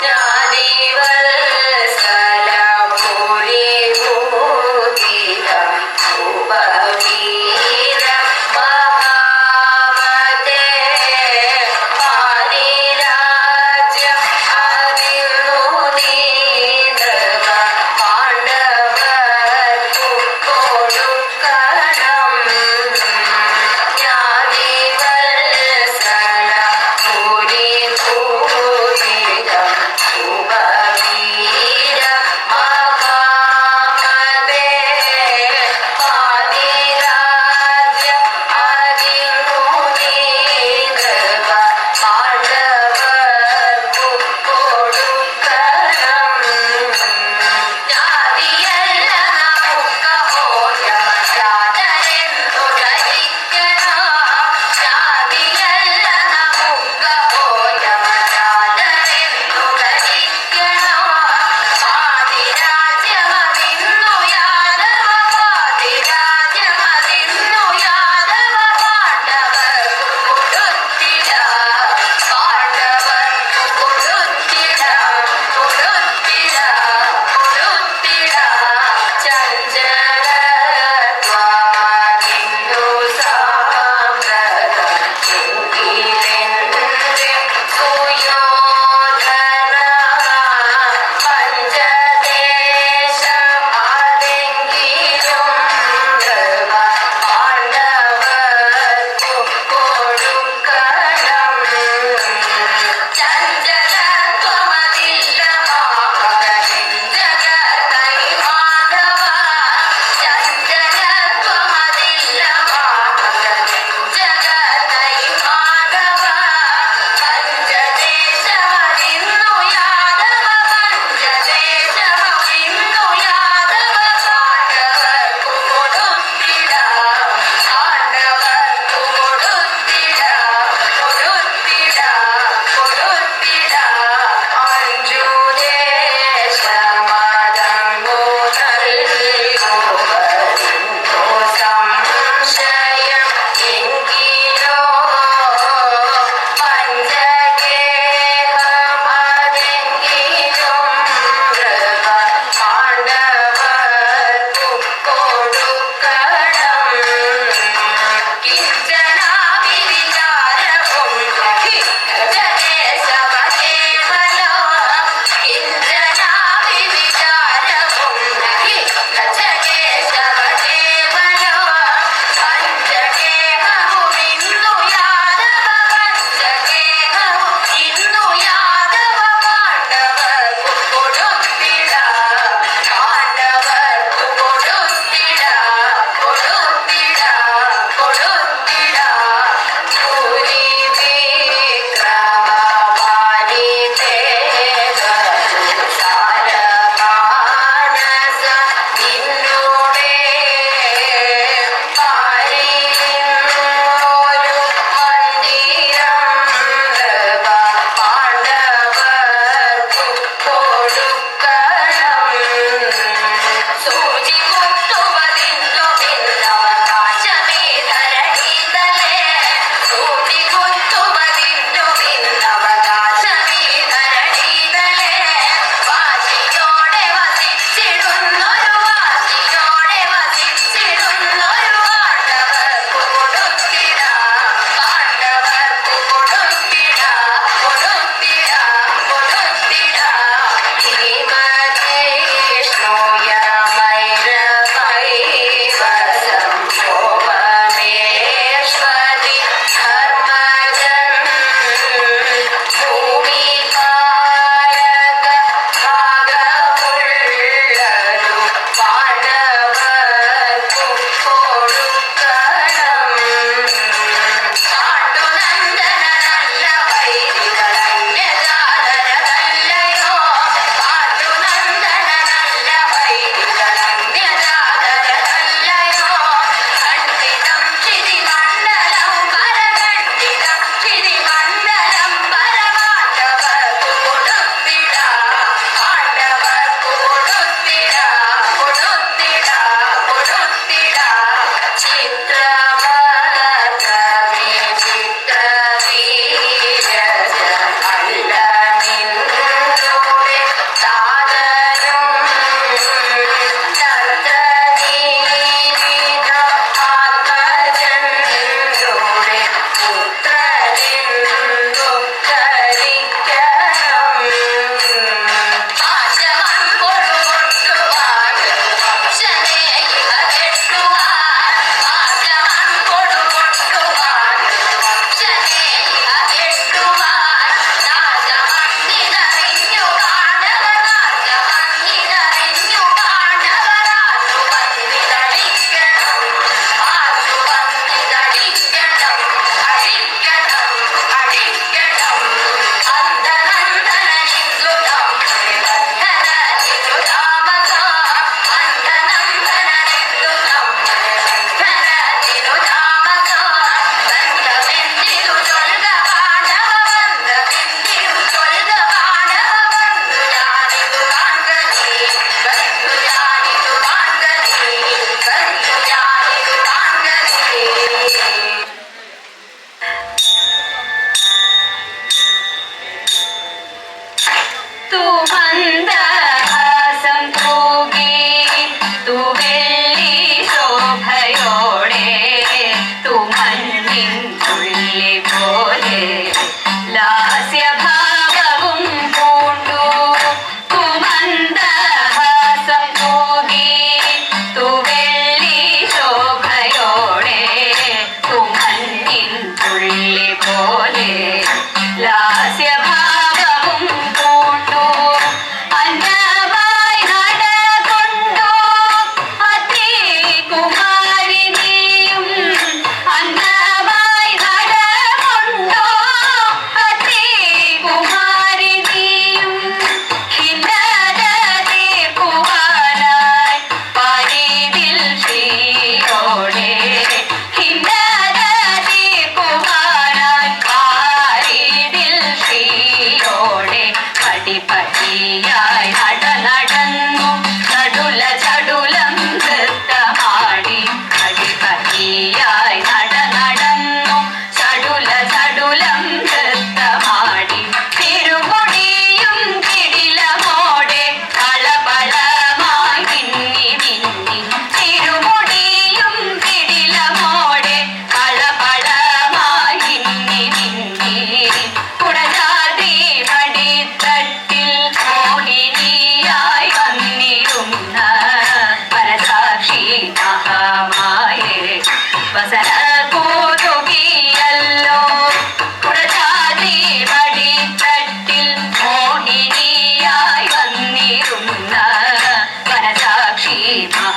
தேவ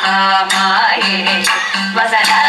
Mama, yeah.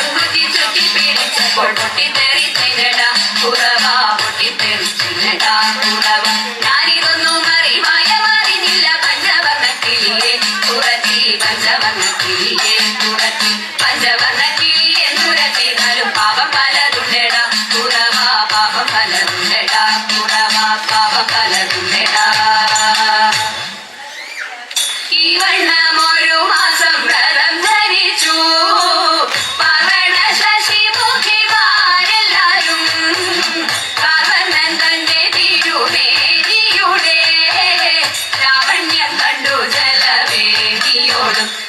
ಕೊಟ್ಟಿ ತೆರಿತಿದೆಡ ಪುರ Jordan.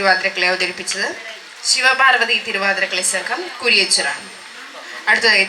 തിരുവാതിരക്കളി അവതരിപ്പിച്ചത് ശിവപാർവതി തിരുവാതിരക്കളി സംഘം കുരിയച്ചുറാണ് അടുത്തതായി